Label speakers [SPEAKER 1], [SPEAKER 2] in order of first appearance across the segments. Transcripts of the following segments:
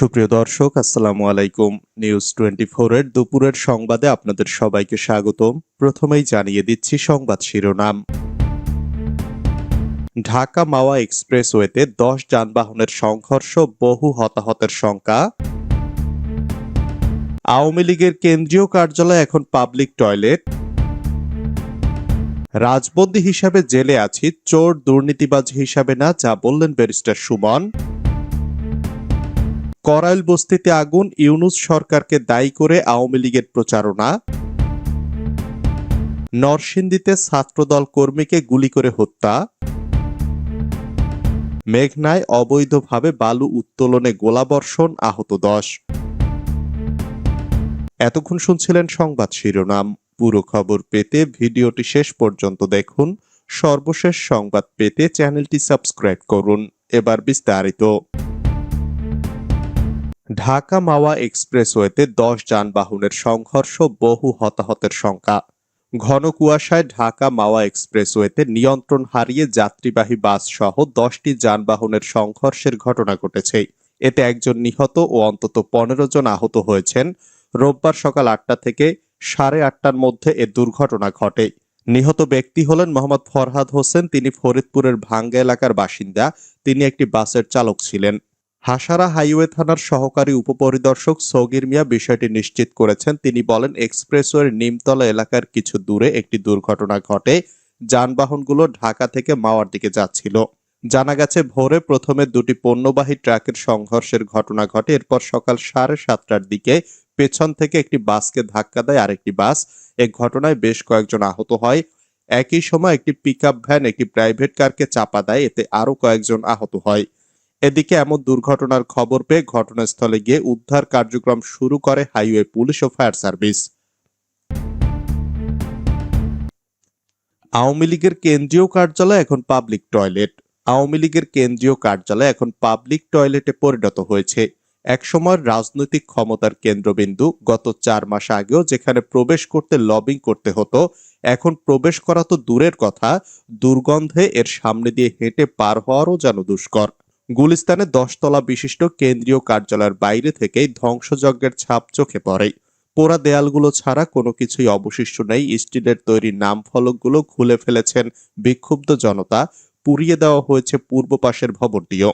[SPEAKER 1] সুপ্রিয় দর্শক, আসসালামু আলাইকুম। নিউজ টোয়েন্টি এর দুপুরের সংবাদে আপনাদের সবাইকে স্বাগতম। প্রথমেই জানিয়ে দিচ্ছি সংবাদ শিরোনাম। ঢাকা মাওয়া এক্সপ্রেসওয়েতে দশ যানবাহনের সংঘর্ষ, বহু হতাহতের শঙ্কা। আওয়ামী লীগের কেন্দ্রীয় কার্যালয় এখন পাবলিক টয়লেট রাজবন্দী হিসাবে জেলে আছি, চোর দুর্নীতিবাজ হিসাবে না, যা বললেন ব্যারিস্টার সুমন। করাইল বস্তিতে আগুন, ইউনুস সরকারকে দায়ী করে আওয়ামী লীগের প্রচারণা। নরসিংদীতে ছাত্রদল কর্মীকে গুলি করে হত্যা। মেঘনায় অবৈধভাবে বালু উত্তোলনে গোলাবর্ষণ, আহত দশ। এতক্ষণ শুনছিলেন সংবাদ শিরোনাম। পুরো খবর পেতে ভিডিওটি শেষ পর্যন্ত দেখুন। সর্বশেষ সংবাদ পেতে চ্যানেলটি সাবস্ক্রাইব করুন। এবার বিস্তারিত। ঢাকা মাওয়া এক্সপ্রেসওয়েতে দশ যানবাহনের সংঘর্ষ, বহু হতাহতের সংখ্যা ঘন কুয়াশায় ঢাকা মাওয়া এক্সপ্রেসওয়েতে নিয়ন্ত্রণ হারিয়ে যাত্রীবাহী বাস সহ দশটি যানবাহনের সংঘর্ষের ঘটনা ঘটেছে। এতে একজন নিহত ও অন্তত পনেরো জন আহত হয়েছেন। রোববার সকাল আটটা থেকে সাড়ে আটটার মধ্যে এ দুর্ঘটনা ঘটে। নিহত ব্যক্তি হলেন মোহাম্মদ ফরহাদ হোসেন। তিনি ফরিদপুরের ভাঙ্গা এলাকার বাসিন্দা। তিনি একটি বাসের চালক ছিলেন। হাসারা হাইওয়ে থানার সহকারী উপপরিদর্শক সগির মিয়া বিষয়টি নিশ্চিত করেছেন। তিনি বলেন, এক্সপ্রেসওয়ের নিমতলা এলাকার কিছু দূরে একটি দুর্ঘটনা ঘটে। যানবাহনগুলো ঢাকা থেকে মাওয়ার দিকে যাচ্ছিল। জানা গেছে, ভোরে প্রথমে দুটি পণ্যবাহী ট্রাকের সংঘর্ষের ঘটনা ঘটে। এরপর সকাল সাড়ে সাতটার দিকে পেছন থেকে একটি বাসকে ধাক্কা দেয় আরেকটি বাস। এ ঘটনায় বেশ কয়েকজন আহত হয়। একই সময় একটি পিকআপ ভ্যান একটি প্রাইভেট কারকে চাপা দেয়। এতে আরও কয়েকজন আহত হয়। এদিকে এমন দুর্ঘটনার খবর পেয়ে ঘটনাস্থলে গিয়ে উদ্ধার কার্যক্রম শুরু করে হাইওয়ে পুলিশ ও ফায়ার সার্ভিস। আওয়ামী লীগের কেন্দ্রীয় কার্যালয় এখন পাবলিক টয়লেট। আওয়ামী লীগের কেন্দ্রীয় কার্যালয় এখন পাবলিক টয়লেটে পরিণত হয়েছে। একসময়ের রাজনৈতিক ক্ষমতার কেন্দ্রবিন্দু, গত চার মাস আগেও যেখানে প্রবেশ করতে লবিং করতে হতো, এখন প্রবেশ করা তো দূরের কথা, দুর্গন্ধে এর সামনে দিয়ে হেঁটে পার হওয়ারও যেন দুষ্কর। গুলিস্তানে দশতলা বিশিষ্ট কেন্দ্রীয় কার্যালয়ের বাইরে থেকেই ধ্বংসযজ্ঞের ছাপ চোখে পড়ে। পোড়া দেয়ালগুলো ছাড়া কোনো কিছুই অবশিষ্ট নেই। স্টিলের তৈরি নাম ফলকগুলো খুলে ফেলেছেন বিক্ষুব্ধ জনতা। পুড়িয়ে দেওয়া হয়েছে পূর্ব পাশের ভবনটিও।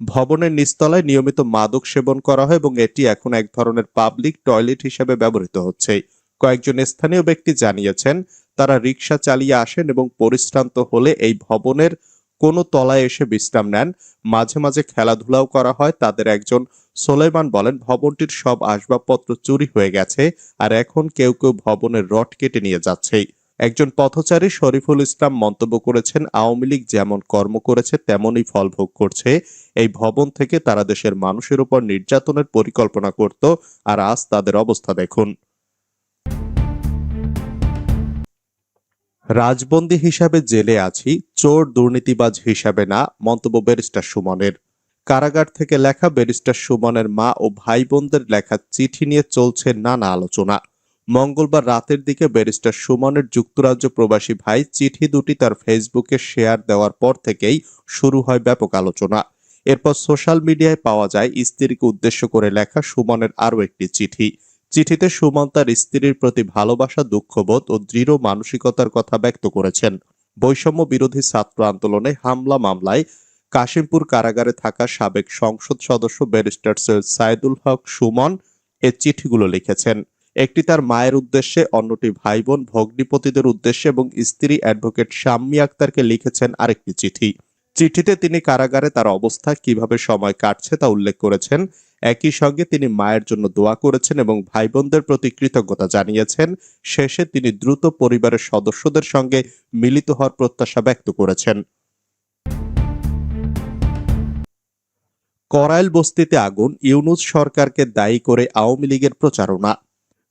[SPEAKER 1] ভবনের নিচতলায় নিয়মিত মাদক সেবন করা হয় এবং এটি এখন এক ধরনের পাবলিক টয়লেট হিসেবে ব্যবহৃত হচ্ছে। কয়েকজন স্থানীয় ব্যক্তি জানিয়েছেন, তারা রিক্সা চালিয়ে আসেন এবং পরিশ্রান্ত হলে এই ভবনের কোনো তলায় এসে বিশ্রাম নেন। মাঝে মাঝে খেলাধুলাও করা হয়। তাদের একজন সোলেমান বলেন, ভবনটির সব আসবাবপত্র চুরি হয়ে গেছে আর এখন কেউ কেউ ভবনের রড কেটে নিয়ে যাচ্ছে। একজন পথচারী শরীফুল ইসলাম মন্তব্য করেছেন, আওয়ামী লীগ যেমন কর্ম করেছে, তেমনই ফল ভোগ করছে। এই ভবন থেকে তারা দেশের মানুষের উপর নির্যাতনের পরিকল্পনা করত আর আজ তাদের অবস্থা দেখুন। রাজবন্দী হিসাবে জেলে আছি, চোর দুর্নীতিবাজ হিসাবে না, মন্তব্য ব্যারিস্টার সুমনের। কারাগার থেকে লেখা ব্যারিস্টার সুমনের মা ও ভাই বোনদের লেখা চিঠি নিয়ে চলছে নানা আলোচনা। মঙ্গলবার রাতের দিকে ব্যারিস্টার সুমনের যুক্তরাজ্য প্রবাসী ভাই চিঠি দুটি তার ফেসবুকে শেয়ার দেওয়ার পর থেকেই শুরু হয় ব্যাপক আলোচনা। এরপর সোশ্যাল মিডিয়ায় পাওয়া যায় স্ত্রীকে উদ্দেশ্য করে লেখা সুমনের আরও একটি চিঠি। চিঠিতে সুমন তার স্ত্রীর প্রতি ভালোবাসা, দুঃখবোধ ও দৃঢ় মানসিকতার কথা ব্যক্ত করেছেন। বৈষম্য বিরোধী ছাত্র আন্দোলনে হামলা মামলায় কাশিমপুর কারাগারে থাকা সাবেক সংসদ সদস্য ব্যারিস্টার সৈয়দ সাইদুল হক সুমন এ চিঠিগুলো লিখেছেন। একটি তার মায়ের উদ্দেশ্যে, অন্যটি ভাই বোন ভগ্নিপতিদের উদ্দেশ্যে এবং স্ত্রী অ্যাডভোকেট শাম্মী আক্তারকে লিখেছেন আরেকটি চিঠি। চিঠিতে তিনি কারাগারে তার অবস্থা, কীভাবে সময় কাটছে তা উল্লেখ করেছেন। একই সঙ্গে তিনি মায়ের জন্য দোয়া করেছেন এবং ভাই বোনদের প্রতি কৃতজ্ঞতা জানিয়েছেন। শেষে তিনি দ্রুত পরিবারের সদস্যদের সঙ্গে মিলিত হওয়ার প্রত্যাশা ব্যক্ত করেছেন। করাইল বস্তিতে আগুন, ইউনুস সরকারকে দায়ী করে আওয়ামী লীগের প্রচারণা।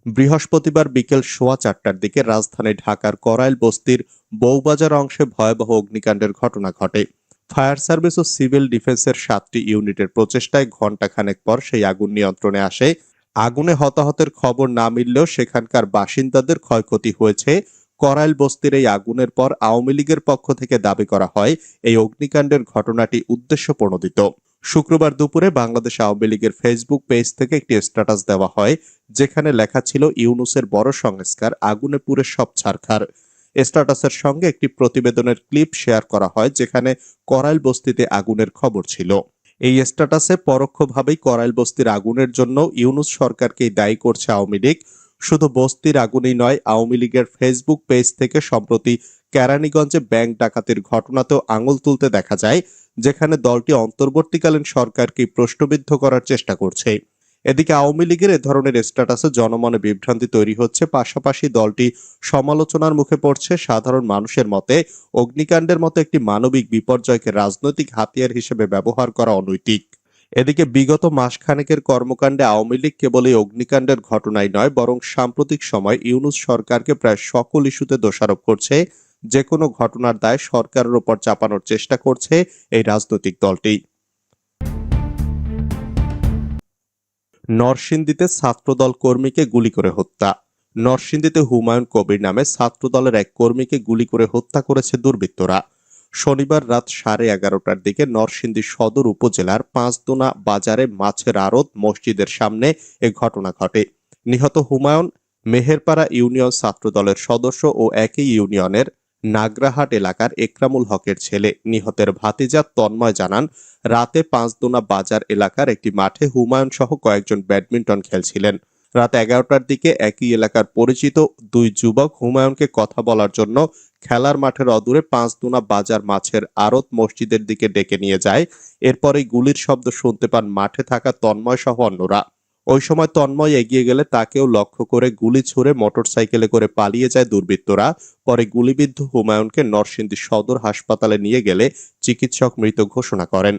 [SPEAKER 1] বৃহস্পতিবার বিকেল সোয়া চারটার দিকে রাজধানী ঢাকার করাইল বস্তির বৌবাজার অংশে ভয়াবহ অগ্নিকাণ্ডের ঘটনা ঘটে। ফায়ার সার্ভিস ও সিভিল ডিফেন্সের সাতটি ইউনিটের প্রচেষ্টায় ঘণ্টাখানেক পর সেই আগুন নিয়ন্ত্রণে আসে। আগুনে হতাহতের খবর না মিললেও সেখানকার বাসিন্দাদের ক্ষয়ক্ষতি হয়েছে। করাইল বস্তির এই আগুনের পর আওয়ামী লীগের পক্ষ থেকে দাবি করা হয়, এই অগ্নিকাণ্ডের ঘটনাটি উদ্দেশ্য প্রণোদিত শুক্রবার দুপুরে বাংলাদেশ আওয়ামী লীগের ফেসবুক পেজ থেকে একটি স্ট্যাটাস দেওয়া হয়, যেখানে লেখা ছিল, ইউনুসের বড় সংস্কার আগুনে পুড়ে সব ছারখার। স্ট্যাটাসের সঙ্গে একটি প্রতিবেদনের ক্লিপ শেয়ার করা হয়, যেখানে করাইল বস্তিতে আগুনের খবর ছিল। এই স্ট্যাটাসে পরোক্ষভাবেই করাইল বস্তির আগুনের জন্য ইউনুস সরকারকেই দায়ী করছে আওয়ামী লীগ। শুধু বস্তির আগুনই নয়, আওয়ামী লীগের ফেসবুক পেজ থেকে সম্প্রতি কেরানীগঞ্জে ব্যাংক ডাকাতির ঘটনাতেও আঙুল তুলতে দেখা যায়, যেখানে দলটি অন্তর্বর্তীকালীন সরকারকে প্রশ্নবিদ্ধ করার চেষ্টা করছে। এদিকে আওয়ামী লীগের এ ধরনের স্ট্যাটাসে জনমনে বিভ্রান্তি তৈরি হচ্ছে। পাশাপাশি দলটি সমালোচনার মুখে পড়ছে। সাধারণ মানুষের মতে অগ্নিকাণ্ডের মতো একটি মানবিক বিপর্যয়কে রাজনৈতিক হাতিয়ার হিসেবে ব্যবহার করা অনৈতিক। এদিকে বিগত মাসখানেকের কর্মকাণ্ডে আওয়ামী লীগ কেবল এই অগ্নিকাণ্ডের ঘটনাই নয়, বরং সাম্প্রতিক সময় ইউনুস সরকারকে প্রায় সকল ইস্যুতে দোষারোপ করছে। যে কোনো ঘটনার দায় সরকারের ওপর চাপানোর চেষ্টা করছে এই রাজনৈতিক দলটি। নরসিংদীতে ছাত্রদল কর্মীকে গুলি করে হত্যা। নরসিংদীতে হুমায়ুন কবির নামে ছাত্রদলের এক কর্মীকে গুলি করে হত্যা করেছে দুর্বৃত্তরা। শনিবার রাত সাড়ে এগারোটার দিকে নরসিংদী সদর উপজেলার পাঁচদোনা বাজারে মাছের আড়ত মসজিদের সামনে এ ঘটনা ঘটে। নিহত হুমায়ুন মেহেরপাড়া ইউনিয়ন ছাত্রদলের সদস্য ও একই ইউনিয়নের নাগরাহাট এলাকার একরামুল হকের ছেলে নিহতের ভাতিজা তন্ময় জানান, রাতে পাঁচদোনা বাজার এলাকার একটি মাঠে হুমায়ুন সহ কয়েকজন ব্যাডমিন্টন খেলছিলেন। রাত এগারোটার দিকে একই এলাকার পরিচিত দুই যুবক হুমায়ুনকে কথা বলার জন্য খেলার মাঠের অদূরে পাঁচদোনা বাজার মাছের আড়ত মসজিদের দিকে ডেকে নিয়ে যায়। এরপরে গুলির শব্দ শুনতে পান মাঠে থাকা তন্ময় সহ অন্যরা। ওই সময় তন্ময় এগিয়ে গেলে তাকেও লক্ষ্য করে গুলি ছুড়ে মোটরসাইকেলে করে পালিয়ে যায় দুর্বৃত্তরা। পরে গুলিবিদ্ধ হুমায়ুনকে নরসিংদী সদর হাসপাতালে নিয়ে গেলে চিকিৎসক মৃত ঘোষণা করেন।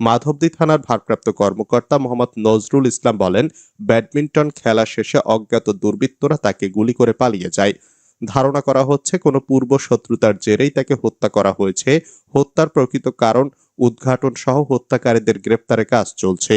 [SPEAKER 1] মাধবদী থানার ভারপ্রাপ্ত কর্মকর্তা মোহাম্মদ নজরুল ইসলাম বলেন, ব্যাডমিন্টন খেলা শেষে অজ্ঞাত দুর্বৃত্তরা তাকে গুলি করে পালিয়ে যায়। ধারণা করা হচ্ছে, কোনো পূর্ব শত্রুতার জেরেই তাকে হত্যা করা হয়েছে। হত্যার প্রকৃত কারণ উদ্ঘাটন সহ হত্যাকারীদের গ্রেপ্তারে কাজ চলছে।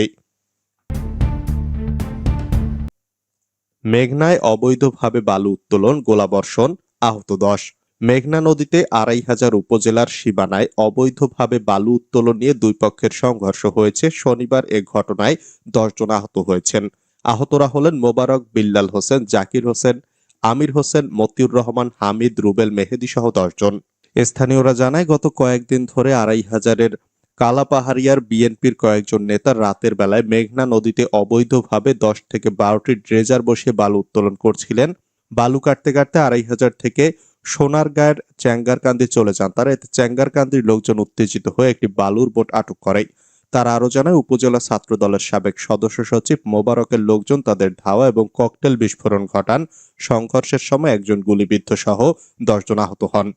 [SPEAKER 1] মেঘনায় অবৈধভাবে বালু উত্তোলন, গোলাবর্ষণ, আহত দশ। মেঘনা নদীতে আড়াই হাজার উপজেলার সীমানায় অবৈধভাবে বালু উত্তোলন নিয়ে দুই পক্ষের সংঘর্ষ হয়েছে। শনিবার এ ঘটনায় দশজন আহত হয়েছেন। আহতরা হলেন মোবারক বিল্লাল হোসেন, জাকির হোসেন, আমির হোসেন, মতিউর রহমান, হামিদ, রুবেল মেহেদি সহ দশজন স্থানীয়রা জানায়, গত কয়েকদিন ধরে আড়াই হাজারের কালাপাহাড়িয়ার বিএনপির কয়েকজন নেতা রাতের বেলায় মেঘনা নদীতে অবৈধভাবে দশ থেকে বারোটি ড্রেজার বসিয়ে বালু উত্তোলন করছিলেন। বালু কাটতে কাটতে আড়াই হাজার থেকে সোনারগাঁয়ের চ্যাঙ্গারকান্দি চলে যান। তারা এতে চ্যাঙ্গারকান্দির লোকজন উত্তেজিত হয়ে একটি বালুর বোট আটক করে। তারা আরও জানায় উপজেলা ছাত্র দলের সাবেক সদস্য সচিব মোবারকের লোকজন তাদের ধাওয়া এবং ককটেল বিস্ফোরণ ঘটান। সংঘর্ষের সময় একজন গুলিবিদ্ধ সহ দশজন আহত হন।